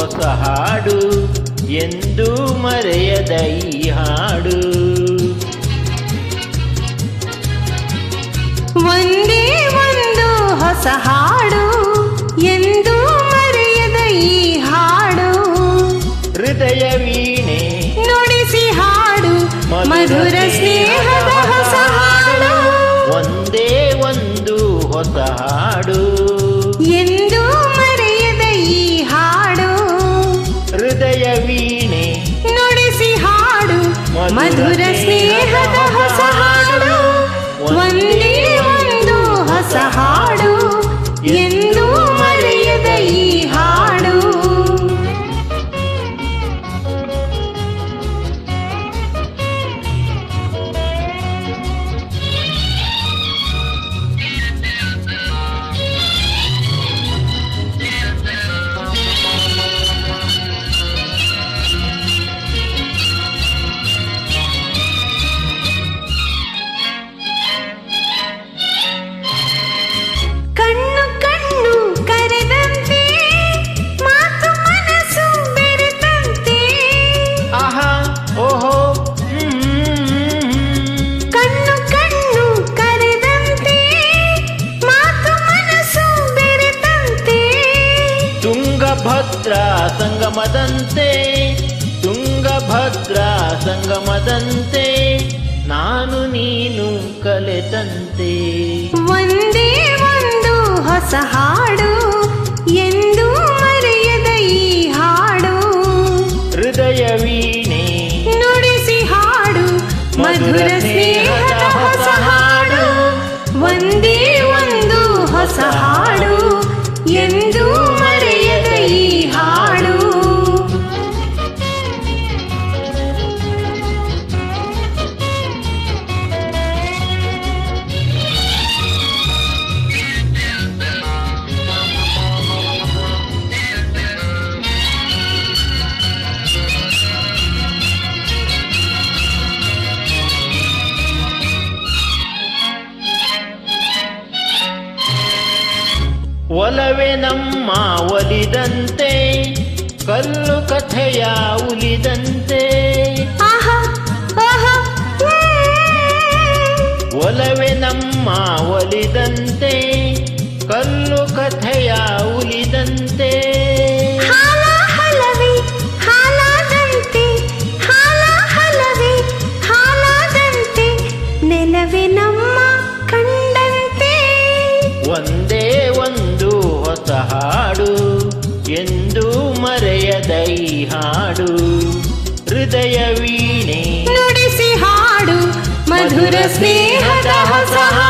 ಹೊಸ ಹಾಡು ಎಂದು ಮರೆಯದ ಈ ಹಾಡು. ಒಂದೇ ಒಂದು ಹೊಸ ಹಾಡು ಎಂದು ಮರೆಯದ ಈ ಹಾಡು. ಹೃದಯ ವೀಣೆ ನುಡಿಸಿ ಹಾಡು ಮಧುರ ಸ್ನೇಹದ ಹೊಸ ಹಾಡು ಒಂದೇ ಒಂದು ಹೊಸ ಹಾಡು ಎಂದು ಮಧುರ ಸ್ನೇಹದ ಹೊಸ ಹಾಡು. ಆಹಾ ಓಹೋ ಹ್ಮ್. ಕಣ್ಣು ಕಣ್ಣು ಕರೆದಂತೆ ಮಾತು ಮನಸ್ಸು ಬೆರೆತಂತೆ ತುಂಗಭದ್ರಾ ಸಂಗಮದಂತೆ ತುಂಗಭದ್ರಾ ಸಂಗಮದಂತೆ ನಾನು ನೀನು ಕಲೆತಂತೆ ಒಂದೇ ಒಂದು ಹೊಸ ಹಾಡು ಮಧುರ ಸ್ನೇಹದ ಹೊಸ ಹಾಡು. ಒಂದೇ ಒಂದು ಹೊಸ ಹಾಡು. ಒಲವೆ ನಮ್ಮ ಒಲಿದಂತೆ ಕಲ್ಲು ಕಥೆಯ ಉಲಿದಂತೆ. ಒಲವೆ ನಮ್ಮ ಒಲಿದಂತೆ ಹೃದಯ ವೀಣೆ ನುಡಿಸಿ ಹಾಡು ಮಧುರ ಸ್ನೇಹದ ಹೊಸ ಹಾಡು